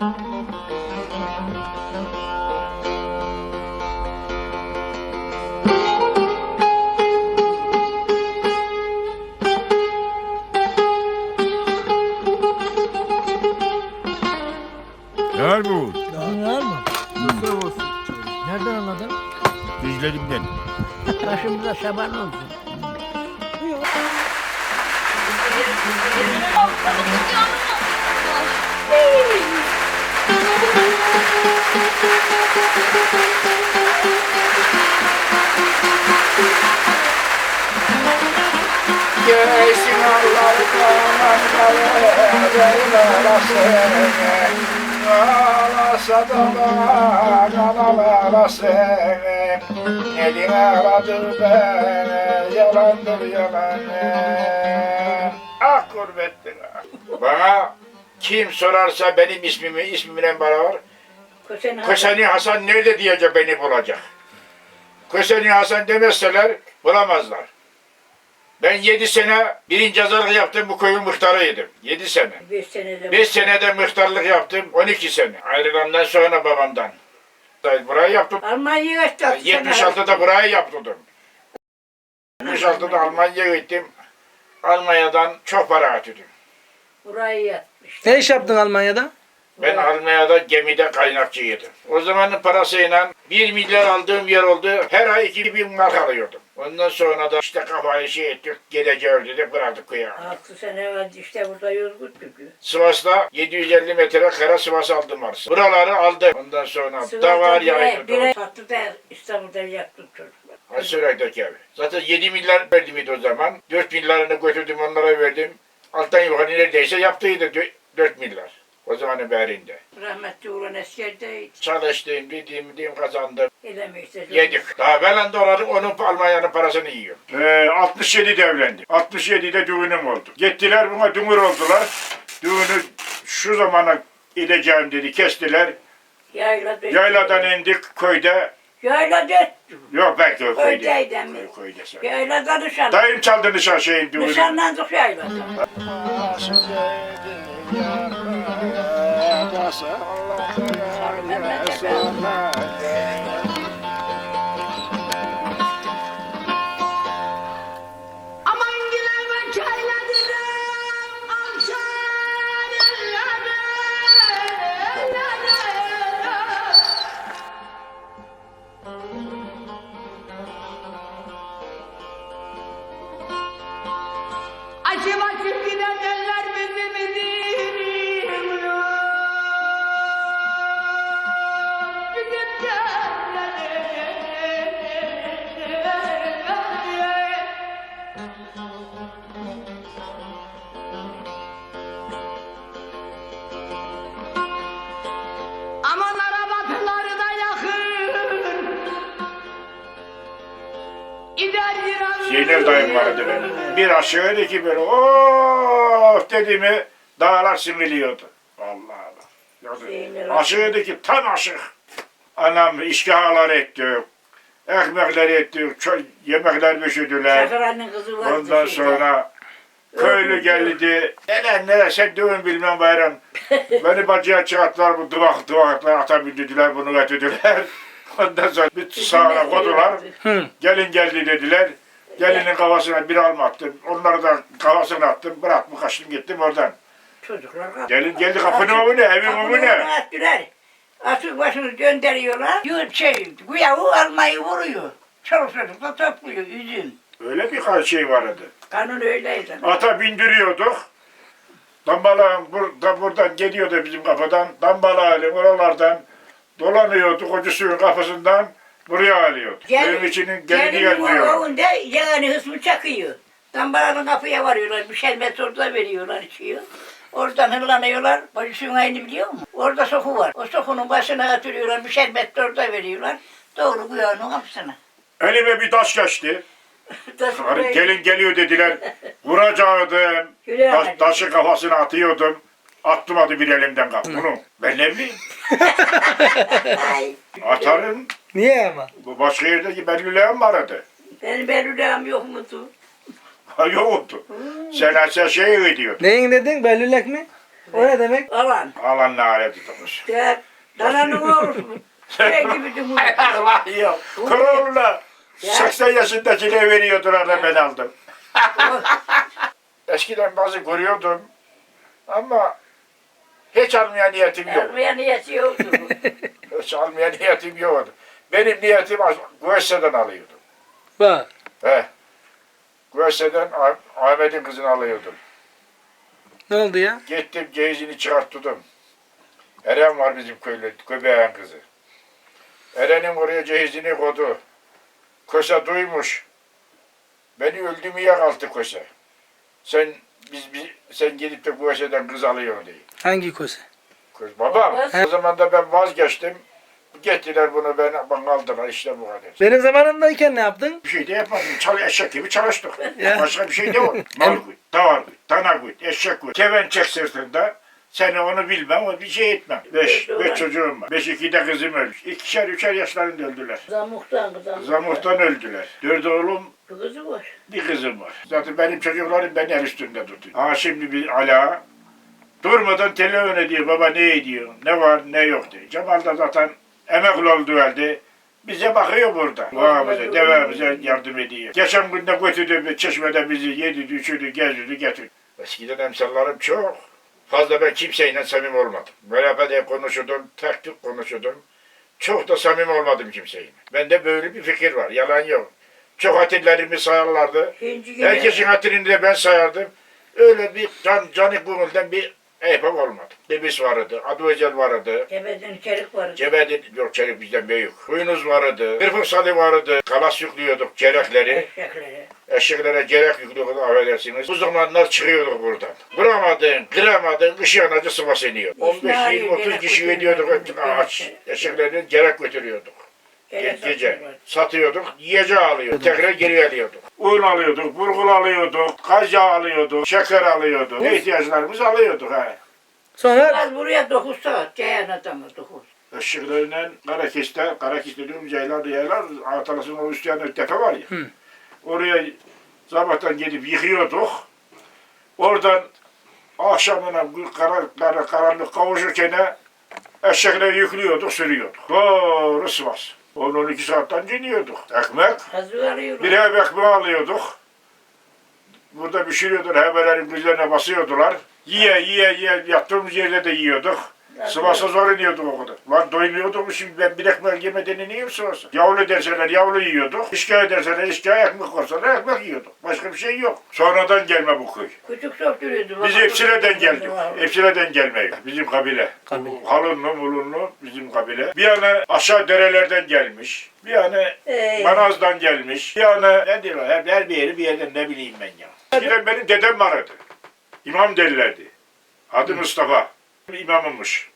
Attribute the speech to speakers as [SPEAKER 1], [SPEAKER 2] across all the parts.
[SPEAKER 1] Ne var bu?
[SPEAKER 2] Var mı? Nereden anladın?
[SPEAKER 1] Dizlerimden.
[SPEAKER 2] Başımıza şaban olsun.
[SPEAKER 3] Gelsin Allah'ın Ağlasa da ağlasın Elin aradı beni Yalandır yalan Ah gurbettir ah. Bana kim sorarsa benim ismimi ismimle beraber Köseni Hasan nerede diyecek beni bulacak. Köseni Hasan demezseler bulamazlar. Ben yedi sene birinci azarlık yaptım bu köyün muhtarıydım. Yedi sene.
[SPEAKER 2] Beş senede.
[SPEAKER 3] Beş senede muhtarlık yaptım. 12 sene. Ayrılandan sonra babamdan. Burayı yaptım.
[SPEAKER 2] Almanya'ya kaçtı.
[SPEAKER 3] 76'da burayı yaptırdım. 76'da Almanya'ya gittim. Almanya'dan çok para getirdim.
[SPEAKER 2] Burayı yapmış.
[SPEAKER 4] Ne iş yaptın Almanya'da?
[SPEAKER 3] Ben Almanya'da gemide kaynakçıydım. O zamanın parasıyla 1 milyar aldığım yer oldu. Her ay 2000 mark alıyordum. Ondan sonra da işte kafayı şey ettik. Geleceğiz dedik bıraktık kıya.
[SPEAKER 2] Altı sene evvel işte burada Yozgut Tükü.
[SPEAKER 3] Sivas'ta 750 metre kara Sivas aldım arsa. Buraları aldım. Ondan sonra davar yaydı.
[SPEAKER 2] Bir ay sattı da İstanbul'da yaktık çocuklar.
[SPEAKER 3] Hasıray'daki evi. Zaten 7 milyar verdim idi o zaman. 4 milyarını götürdüm onlara verdim. Alttan yukarı neredeyse yaptıydı dö- 4 milyar. O zamanın berinde.
[SPEAKER 2] Rahmetli ulan eskerdeydi.
[SPEAKER 3] Çalıştım, dediğim, dediğim kazandım.
[SPEAKER 2] Elemişti.
[SPEAKER 3] Yedik. Daha ben doların onun Almanya'nın parasını yiyor. Ee, 67'de evlendim. 67'de düğünüm oldu. Gittiler buna dümür oldular. Düğünü şu zamana gideceğim dedi. Kestiler.
[SPEAKER 2] Yayla döktü.
[SPEAKER 3] Yayladan indik köyde.
[SPEAKER 2] Döktü.
[SPEAKER 3] Yok belki o köyde.
[SPEAKER 2] Köydeydi mi?
[SPEAKER 3] Köy- Köyde. sen.
[SPEAKER 2] Yaylada nişan.
[SPEAKER 3] Dayım çaldı nişan şeyin düğünü.
[SPEAKER 2] Nişanlandık yaylada.
[SPEAKER 5] Aman
[SPEAKER 3] Bir aşağıydı ki böyle of dedi mi dağlar similiyordu. Allah Allah. Aşığıydı ki tam aşık. Anam işgahalar ettik. Ekmekler ettik. çö- Yemekler pişirdiler.
[SPEAKER 2] Şakaranın kızı vardı.
[SPEAKER 3] Ondan sonra köylü geldi. Neler neler sen düğün bilmem bayram. Beni bacıya çıkarttılar bu duvak duvaklar ata bindirdiler bunu götürdüler. Ondan sonra bir sağına kodular. Gelin geldi dediler. Gelinin kafasına bir alma attım. Onları da kafasına attım. Bıraktım kaçtım gittim oradan.
[SPEAKER 2] Çocuklar kapı.
[SPEAKER 3] Gelin geldi kapının önüne evin
[SPEAKER 2] Kapının
[SPEAKER 3] önüne.
[SPEAKER 2] önüne attılar. Asıl başını gönderiyorlar. Yurt şey, güyahu almayı vuruyor. Çoluk çocuk da topluyor üzüm.
[SPEAKER 3] Öyle bir şey vardı.
[SPEAKER 2] Kanun öyleydi.
[SPEAKER 3] Ata bindiriyorduk. Dambalağın burada, buradan geliyordu bizim kapıdan. Dambalağın oralardan dolanıyordu koca suyun kapısından buraya alıyordu. Benim içinin gelini gelmiyor.
[SPEAKER 2] önünde yağını hısmı çakıyor. Dambaranın kapıya varıyorlar. Bir şerbet orada veriyorlar içiyor. Oradan hırlanıyorlar. Suyun aynı biliyor musun? Orada soku var. O sokunun başına atıyorlar. Bir şerbet orada veriyorlar. Doğru güyanın kapısına.
[SPEAKER 3] Elime bir taş geçti. Hani gelin geliyor dediler. Vuracaktım. Taş, taşı kafasına atıyordum. Attım hadi bir elimden kap. Bunu ben ne bileyim. Atarım.
[SPEAKER 4] Niye ama?
[SPEAKER 3] Başka yerdeki belgüleyen vardı.
[SPEAKER 2] Benim belülem yok mudu?
[SPEAKER 3] Ha yoktu. Sen sen şey gidiyor.
[SPEAKER 4] Neyin dedin? Bellülek mi? O ne demek?
[SPEAKER 2] Alan.
[SPEAKER 3] Alan lanet tutmuş.
[SPEAKER 2] Ya dananın oğlusun. Şey gibi dumur.
[SPEAKER 3] Allah yok. Kurulla. 80 yaşındakine veriyordular da ben aldım. Eskiden bazı görüyordum ama hiç almaya niyetim yok.
[SPEAKER 2] Almaya niyeti yoktu.
[SPEAKER 3] Hiç almaya niyetim yoktu. Benim niyetim Güvese'den alıyordum.
[SPEAKER 4] Bak.
[SPEAKER 3] He. Güvese'den Ah- Ahmet'in kızını alıyordum.
[SPEAKER 4] Ne oldu ya?
[SPEAKER 3] Gittim ceyizini çıkarttım. Eren var bizim köylü, köbeğin kızı. Eren'in oraya cehizini koydu. Köse duymuş. Beni öldürmeye kalktı köse. Sen biz, biz sen gidip de Köse'den kız alıyorsun diye.
[SPEAKER 4] Hangi koza?
[SPEAKER 3] Kız babam.
[SPEAKER 2] Kız.
[SPEAKER 3] O zaman da ben vazgeçtim. Gettiler bunu ben, bana aldılar işte bu kadar.
[SPEAKER 4] Benim zamanımdayken ne yaptın?
[SPEAKER 3] Bir şey de yapmadım. Çal eşek gibi çalıştık. Başka bir şey de yok. Mal güt, davar güt, dana güt, eşek güt. Keven çek sırtında. Seni onu bilmem, o bir şey etmem. Beş, beş çocuğum var. Beş iki de kızım ölmüş. İkişer, üçer yaşlarında öldüler.
[SPEAKER 2] Zamuktan kızam.
[SPEAKER 3] Zamurttan öldüler. Dört oğlum,
[SPEAKER 2] Bir kızı var.
[SPEAKER 3] bir kızım var. Zaten benim çocuklarım beni el üstünde tutuyor. Ha şimdi bir ala durmadan telefon ediyor. Baba ne ediyor? Ne var ne yok diyor. Cemal da zaten emekli oldu halde. Bize bakıyor burada. Babamıza, devemize yardım ediyor. Geçen günde götürdü çeşmede bizi yedi, üçüdü, gezdirdi, getirdi. Eskiden emsallarım çok. Fazla ben kimseyle samimi olmadım. Merhaba diye konuşurdum, tek tük konuşurdum. Çok da samimi olmadım kimseyle. Bende böyle bir fikir var, yalan yok. Çok hatırlarımı sayarlardı. Herkesin hatırını da ben sayardım. Öyle bir can, canı gönülden bir eyfak olmadı. Debis vardı, adı özel vardı.
[SPEAKER 2] Gebeden içerik var.
[SPEAKER 3] Cebedin, yok çelik bizden büyük. Kuyunuz vardı, kırpık salı vardı. Kalas yüklüyorduk, cerekleri.
[SPEAKER 2] Eşekleri.
[SPEAKER 3] Eşeklere gerek yüklüyorduk, affedersiniz. Bu zamanlar çıkıyorduk buradan. Vuramadın, kıramadın, ışığın acı sıvası iniyor. 15, 20, 30 kişi veriyorduk, aç. Eşeklerini gerek götürüyorduk. Ge- gece satıyorduk, yiyeceği alıyorduk, tekrar geri alıyorduk. Un alıyorduk, burgul alıyorduk, kaca alıyorduk, şeker alıyorduk. Ne ihtiyaçlarımızı alıyorduk ha.
[SPEAKER 4] Sonra
[SPEAKER 2] Az buraya 9 saat. Ceyhan adamı 9.
[SPEAKER 3] Işıklarıyla Karakis'te, Karakis'te diyorum Ceylan Ceylan, Atalas'ın o üst yanında tepe var ya.
[SPEAKER 4] Hı.
[SPEAKER 3] Oraya sabahtan gidip yıkıyorduk. Oradan akşamına kara, kara, karanlık kavuşurken eşekleri yüklüyorduk, sürüyorduk. Doğru Sivas. 10-12 saatten diniyorduk. Ekmek, bir ev ekmeği alıyorduk. Burada pişiriyordular, hebelerin üzerine basıyordular. Yiye yiye yiye yattığımız yerde de yiyorduk. Sivas'a zor iniyorduk o kadar. Lan doymuyorduk mu şimdi ben bir ekmek yemeden ineyim Sivas'a. Yavru derseler yavru yiyorduk. İşkaya derseler işkaya ekmek korsalar ekmek yiyorduk. Başka bir şey yok. Sonradan gelme bu köy.
[SPEAKER 2] Küçük çok yürüyordu.
[SPEAKER 3] Biz Epsile'den geldik. Epsile'den gelmeyiz. Bizim kabile.
[SPEAKER 4] Kabile.
[SPEAKER 3] Halınlı mulunlu bizim kabile. Bir yana aşağı derelerden gelmiş. Bir yana
[SPEAKER 2] Ey.
[SPEAKER 3] Manaz'dan gelmiş. Bir yana ne diyorlar? Her, her bir yeri bir yerden ne bileyim ben ya. Eskiden benim dedem vardı. İmam derlerdi. Adı Mustafa. İmamımmış.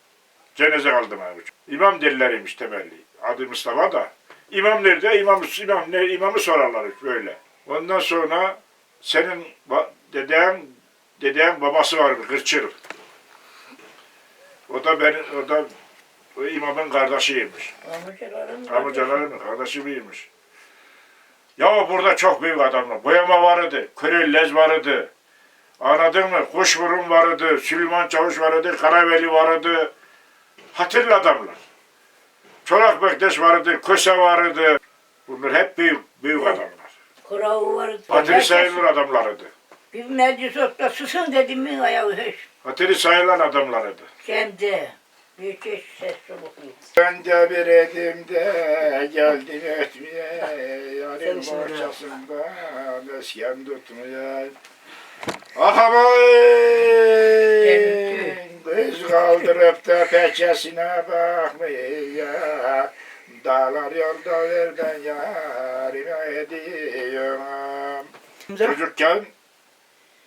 [SPEAKER 3] Cenaze kaldım abi. İmam derleriymiş temelli. Adı Mustafa da. İmam nerede? İmam, imam, ne, imamı sorarlar böyle. Ondan sonra senin deden, deden babası var Kırçıl. O da benim, o da o imamın kardeşiymiş.
[SPEAKER 2] Amcaların.
[SPEAKER 3] Amcalarımın kardeşi miymiş? Ya burada çok büyük adamlar. Boyama vardı, Kırellez vardı. Anladın mı? Kuşburun vardı, Süleyman Çavuş vardı, Karaveli vardı. Hatırlı adamlar. Çorak Bektaş vardı, Köse vardı. Bunlar hep büyük, büyük adamlar.
[SPEAKER 2] Kurağı vardı.
[SPEAKER 3] Hatırı sayılır adamlarıydı.
[SPEAKER 2] Bir meclis otta susun dedim mi ayağı hiç.
[SPEAKER 3] Hatırı sayılan adamlarıydı.
[SPEAKER 2] Kendi. Bir çeşit ses solukuyor.
[SPEAKER 3] Ben de bir edimde geldim etmeye, yarın bohçasında mesken tutmaya. Ah göz kaldırıp da peçesine bakmaya, dağlar yolda ver ben yarime ediyorum. Çocukken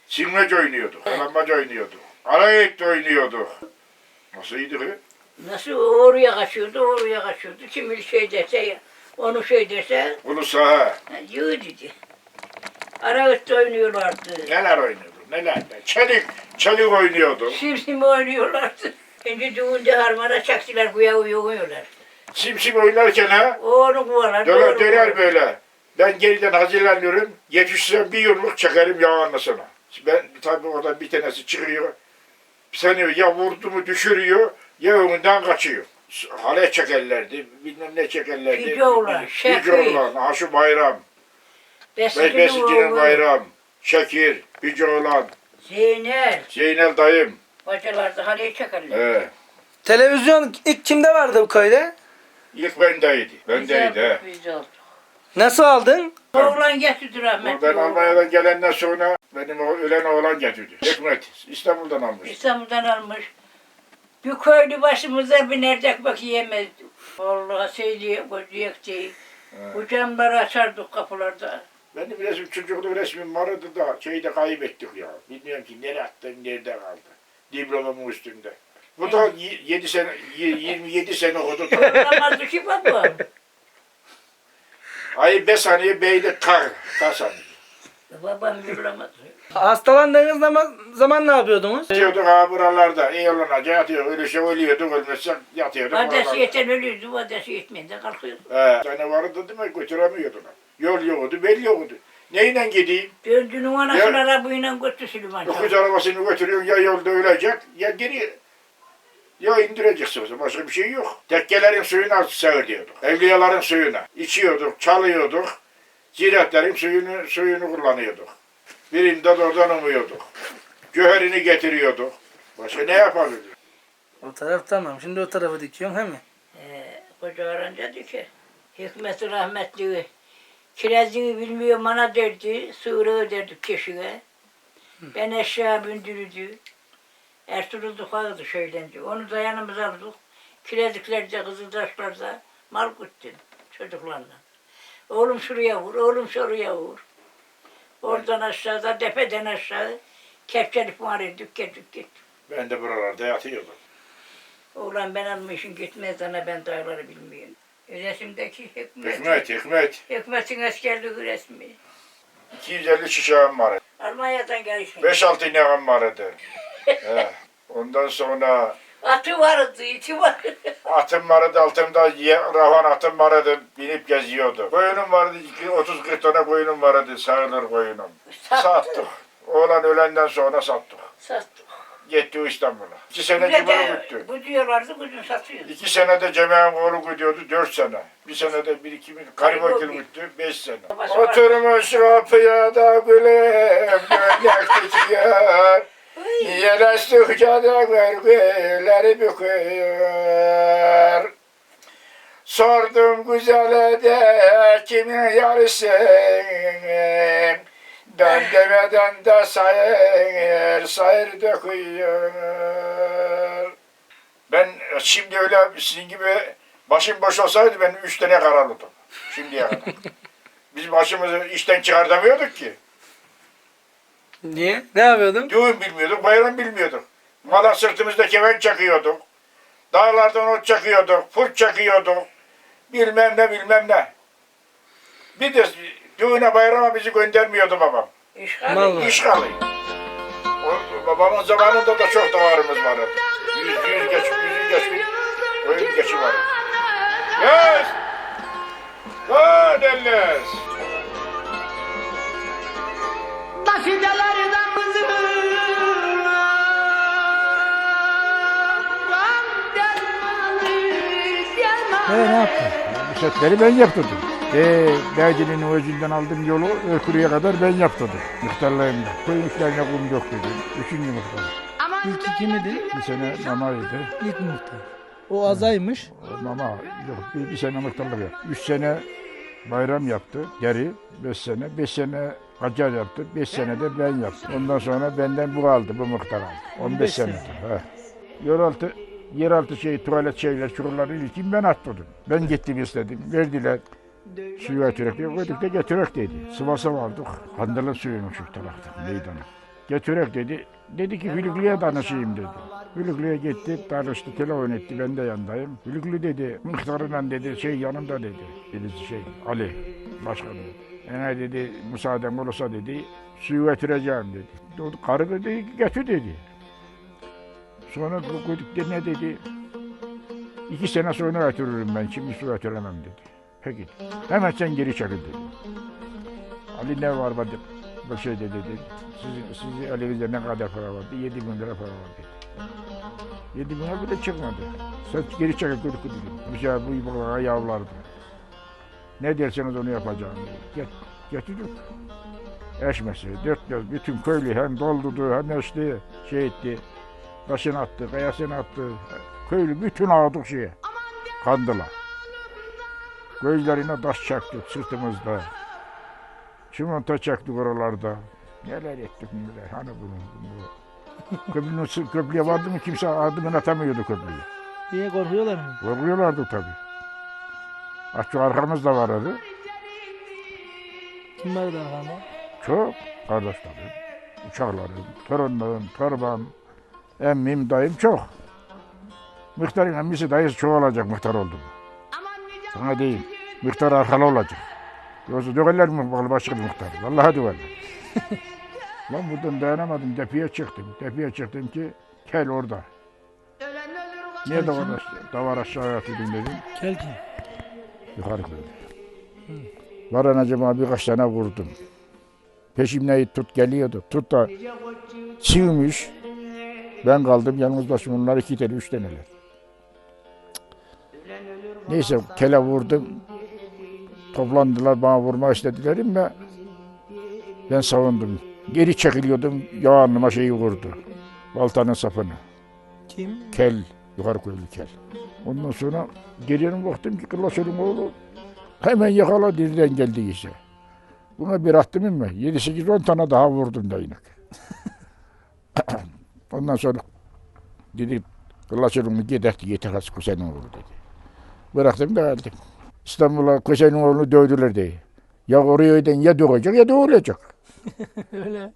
[SPEAKER 3] silmece oynuyorduk, alammaca oynuyorduk, arayet oynuyorduk. Nasıl iyiydi ki?
[SPEAKER 2] Nasıl oraya kaçıyordu, oraya kaçıyordu. Kim şey dese, onu şey dese,
[SPEAKER 3] Ulu saha.
[SPEAKER 2] yığ dedi. Aralıkta oynuyorlardı.
[SPEAKER 3] Neler oynuyorduk, neler. Çelik, çelik oynuyorduk.
[SPEAKER 2] Simsim oynuyorlardı. Şimdi düğünde harmana çaktılar, kuya uyuyorlar.
[SPEAKER 3] Simsim oynarken ha,
[SPEAKER 2] onu kovalar.
[SPEAKER 3] döner döner böyle. Ben geriden hazırlanıyorum, yetişsem bir yumruk çekerim yağ anlasına. Ben tabii oradan bir tanesi çıkıyor, Seni ya vurdu mu düşürüyor ya önünden kaçıyor. Hale çekerlerdi, bilmem ne çekerlerdi.
[SPEAKER 2] Yüce oğlan, Şekil.
[SPEAKER 3] Yüce oğlan, ha şu bayram,
[SPEAKER 2] Besicinin
[SPEAKER 3] bayram, Şekir, Yüce oğlan,
[SPEAKER 2] Zeynel.
[SPEAKER 3] Zeynel dayım.
[SPEAKER 2] Bacalarda haleye çekerler.
[SPEAKER 3] He.
[SPEAKER 4] Televizyon ilk kimde vardı bu köyde?
[SPEAKER 3] İlk bendeydi, bendeydi he.
[SPEAKER 2] biz.
[SPEAKER 4] Nasıl aldın?
[SPEAKER 2] Oğlan getirdi rahmetli.
[SPEAKER 3] Ben
[SPEAKER 2] oğlan.
[SPEAKER 3] Almanya'dan gelenden sonra benim o ölen oğlan getirdi. Hikmet, İstanbul'dan almış.
[SPEAKER 2] İstanbul'dan almış. Bir köylü başımıza bir nerdek bak yiyemezdik. Vallahi söyleyeyim, kocayık değil. Bu camları açardık kapılarda.
[SPEAKER 3] Benim resim çocukluk resmim vardı da şeyi de kaybettik ya. Bilmiyorum ki nereye attım, nerede kaldı. Diplomamın üstünde. Bu da 7 sene, y- 27 sene oldu.
[SPEAKER 2] Namazı ki baba.
[SPEAKER 3] Ay 5 saniye beyde kar. Kar saniye.
[SPEAKER 2] Babam yürülemez.
[SPEAKER 4] Hastalandığınız zaman, zaman ne yapıyordunuz?
[SPEAKER 3] Yatıyorduk ha buralarda. İyi olunacak yatıyor. Öyle şey ölüyorduk ölmezsek yatıyorduk.
[SPEAKER 2] Vadesi yeten ölüydü, vadesi yetmeyince kalkıyordu.
[SPEAKER 3] He, sene vardı değil mi? Götüremiyordular. Yol yoktu, bel yoktu. Neyle gideyim?
[SPEAKER 2] Döndüğünün anasını arabıyla götü Süleyman.
[SPEAKER 3] Dokuz arabasını götürüyorsun ya yolda ölecek ya geri ya indireceksin o zaman. Başka bir şey yok. Tekkelerin suyuna sağırıyorduk. Evliyaların suyuna. içiyorduk, çalıyorduk. Ziyaretlerin suyunu, suyunu kullanıyorduk. Birinde de oradan umuyorduk. Cöherini getiriyorduk. Başka ne yapabilir?
[SPEAKER 4] O taraf tamam. Şimdi o tarafı dikiyorsun he mi?
[SPEAKER 2] Ee, koca öğrenci dedi ki, Hikmet rahmetli kirazını bilmiyor bana derdi, sığırı derdi keşiğe. Ben eşya bündürüdü. Ertuğrul Dukağı'dı şöylence. Onu da yanımıza aldık. Kireziklerce, kızıldaşlarda mal güttüm çocuklarla. Oğlum şuraya vur, oğlum şuraya vur. Oradan aşağıda, tepeden aşağı kepçelik var dükket dükket.
[SPEAKER 3] Ben de buralarda yatıyordum.
[SPEAKER 2] Oğlan ben almışım gitmez ana ben dağları bilmiyorum. Resimdeki hikmet.
[SPEAKER 3] Hikmet, Hikmet.
[SPEAKER 2] Hikmet'in askerliği resmi.
[SPEAKER 3] 250 şişeğim vardı.
[SPEAKER 2] Almanya'dan gelişim.
[SPEAKER 3] 5-6 ineğim vardı. He. Ondan sonra
[SPEAKER 2] Atı vardı, iti vardı.
[SPEAKER 3] Atım vardı altımda ye, ravan atım vardı binip geziyordu. Koyunum vardı 30-40 tane koyunum vardı sağılır koyunum. Sattık. Oğlan ölenden sonra sattık.
[SPEAKER 2] Sattık.
[SPEAKER 3] Gitti İstanbul'a. İki sene
[SPEAKER 2] de
[SPEAKER 3] gitti.
[SPEAKER 2] bu diyorlardı, bugün satıyoruz.
[SPEAKER 3] İki senede Cema'nın oğlu gidiyordu dört sene. Bir senede bir iki bin Karibokil. gitti beş sene.
[SPEAKER 2] Babası var.
[SPEAKER 3] Oturmuş kapıya da gülüm gönlek tutuyor. Yeleştikçe de gölgeleri büküyor. Sordum güzele de kimin yarısın? Ben demeden de sayır, sayır döküyor. Ben şimdi öyle sizin gibi başım boş olsaydı ben üç tane kararladım. Şimdiye kadar. Biz başımızı işten çıkartamıyorduk ki.
[SPEAKER 4] Niye? Ne yapıyordun?
[SPEAKER 3] Düğün bilmiyorduk, bayram bilmiyorduk. Mala sırtımızda kemen çakıyorduk. Dağlardan ot çakıyorduk, fırt çakıyorduk. Bilmem ne bilmem ne. Bir de düğüne bayrama bizi göndermiyordu babam.
[SPEAKER 2] İşgal.
[SPEAKER 3] İşgali. O, babamın zamanında da çok davarımız vardı. Yüz, yüz geç, yüz geç bir oyun geçi vardı. Yes! Lan elles!
[SPEAKER 5] Taşıdaları da kızım.
[SPEAKER 6] ne yaptın? Bu setleri ben yaptırdım. Ee, Beyci'nin özünden aldım yolu Örkürü'ye kadar ben yaptırdım. Muhtarlarımda. Koyun işlerine kum döktürdüm. Üçüncü muhtar.
[SPEAKER 4] İlki kimidi?
[SPEAKER 6] Bir sene mamaydı.
[SPEAKER 4] İlk muhtar. O azaymış.
[SPEAKER 6] O Mama yok bir, bir sene muhtarlık yaptı. Üç sene bayram yaptı. Geri beş sene. Beş sene Hacer yaptı. Beş sene de ben yaptım. Ondan sonra benden bu aldı, bu muhtar aldı. 15 sene. He. Yeraltı, yeraltı şey, tuvalet şeyler, çukurları ilkin ben attırdım. Ben gittim istedim. Verdiler. Suyu götürek diye koyduk da getirek dedi. Sivas'a vardık. Handal'ın suyunu tarafta, meydana. Getirek dedi. Dedi ki Hülüklü'ye danışayım dedi. Hülüklü'ye gitti, danıştı, telefon etti, ben de yanındayım. Hülüklü dedi, muhtarıyla dedi, şey yanımda dedi. Birisi şey, Ali, başkanı. Eğer dedi, müsaaden olursa dedi, suyu getireceğim dedi. Karı dedi, getir dedi. Sonra bu koyduk da ne dedi, iki sene sonra getiririm ben, şimdi su getiremem dedi. Peki, hemen sen geri çekil dedi. Ali ne var vardı, bu şeyde dedi, sizin, sizin elinizde ne kadar para vardı, yedi bin lira para var dedi.
[SPEAKER 3] Yedi bine bile çıkmadı. Sen geri çekil kudu kudu. Bu şey bu balığa yavlardı. Ne derseniz onu yapacağım. diye. Get, getirdik. Eşmesi, dört göz, bütün köylü hem doldurdu hem eşti, şey etti. Taşını attı, kayasını attı. Köylü bütün ağdık şeye. Kandıla. Gözlerine taş çaktık sırtımızda. Çimento çaktık oralarda. Neler ettik neler. Hani bunu. bunu. Köprünün, köprüye vardı mı kimse adımını atamıyordu köprüye.
[SPEAKER 4] Niye korkuyorlar mı?
[SPEAKER 3] Korkuyorlardı tabii. Ah şu arkamızda vardı.
[SPEAKER 4] Kim vardı arkanda?
[SPEAKER 3] Çok kardeşlerim, uşaklarım, torunlarım, torbam, emmim, dayım çok. Muhtarın emmisi dayısı çok olacak muhtar oldu mu? Sana diyeyim, muhtar arkalı olacak. Yoksa döverler mi balı başka bir muhtar? Vallahi döverler. Lan buradan dayanamadım, tepeye çıktım. Tepeye çıktım ki kel orada.
[SPEAKER 5] Ölen ölür
[SPEAKER 3] Niye davar aşağı, davar aşağı atıyordun dedim.
[SPEAKER 4] Kel kim?
[SPEAKER 3] Yukarı koydu. Varan acaba birkaç tane vurdum. Peşimden tut geliyordu. Tut da çiğmiş. Ben kaldım yalnız başım onlar iki tane üç taneler. Neyse kele vurdum. Toplandılar bana vurmak istediler ama ben savundum. Geri çekiliyordum yağanlıma şeyi vurdu. Baltanın sapını.
[SPEAKER 4] Kim?
[SPEAKER 3] Kel, yukarı koyulu kel. Ondan sonra geliyorum baktım ki Kırlaşör'ün oğlu hemen yakala diriden geldi işte. Buna bir attım mı? 7-8-10 tane daha vurdum da inek. Ondan sonra dedi Kırlaşör'ün gider yeter has kusenin oğlu dedi. Bıraktım da geldim. İstanbul'a kusenin oğlunu dövdüler diye. Ya oraya öden ya dövecek ya dövülecek.
[SPEAKER 4] Öyle.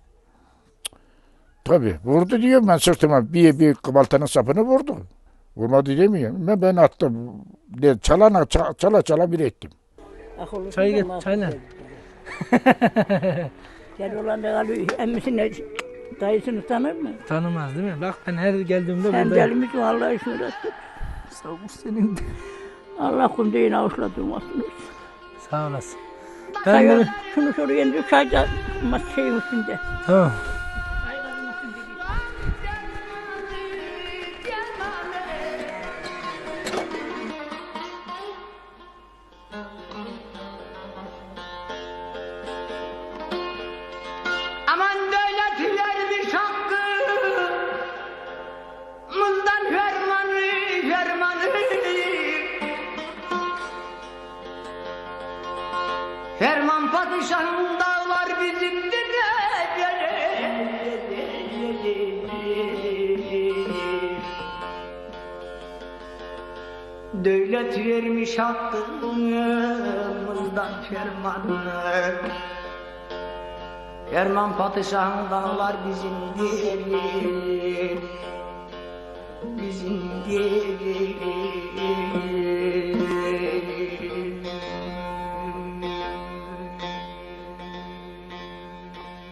[SPEAKER 3] Tabii vurdu diyorum ben sırtıma bir bir baltanın sapını vurdu. Vurmadı demiyorum. Ben, ben attım. De, çalana, ça- çala çala bir ettim.
[SPEAKER 2] Akıllı
[SPEAKER 4] Çay get,
[SPEAKER 2] mi?
[SPEAKER 4] çay ne?
[SPEAKER 2] Gel olan da alıyor. Emmisini, dayısını tanır mı?
[SPEAKER 4] Tanımaz değil mi? Bak ben her geldiğimde
[SPEAKER 2] Sen
[SPEAKER 4] buradayım.
[SPEAKER 2] gelmiş mi Allah işini
[SPEAKER 4] Sağ ol senin de.
[SPEAKER 2] Allah kundeyin avuçladım aslında.
[SPEAKER 4] Sağ olasın. Ben
[SPEAKER 2] Çay,
[SPEAKER 4] bunu...
[SPEAKER 2] şunu indir çayda mas şeyin üstünde.
[SPEAKER 4] Tamam.
[SPEAKER 5] Ferman padişahın dağlar bizimdir Devlet vermiş hakkımızdan fermanı Ferman padişahın dağlar bizimdir Bizimdir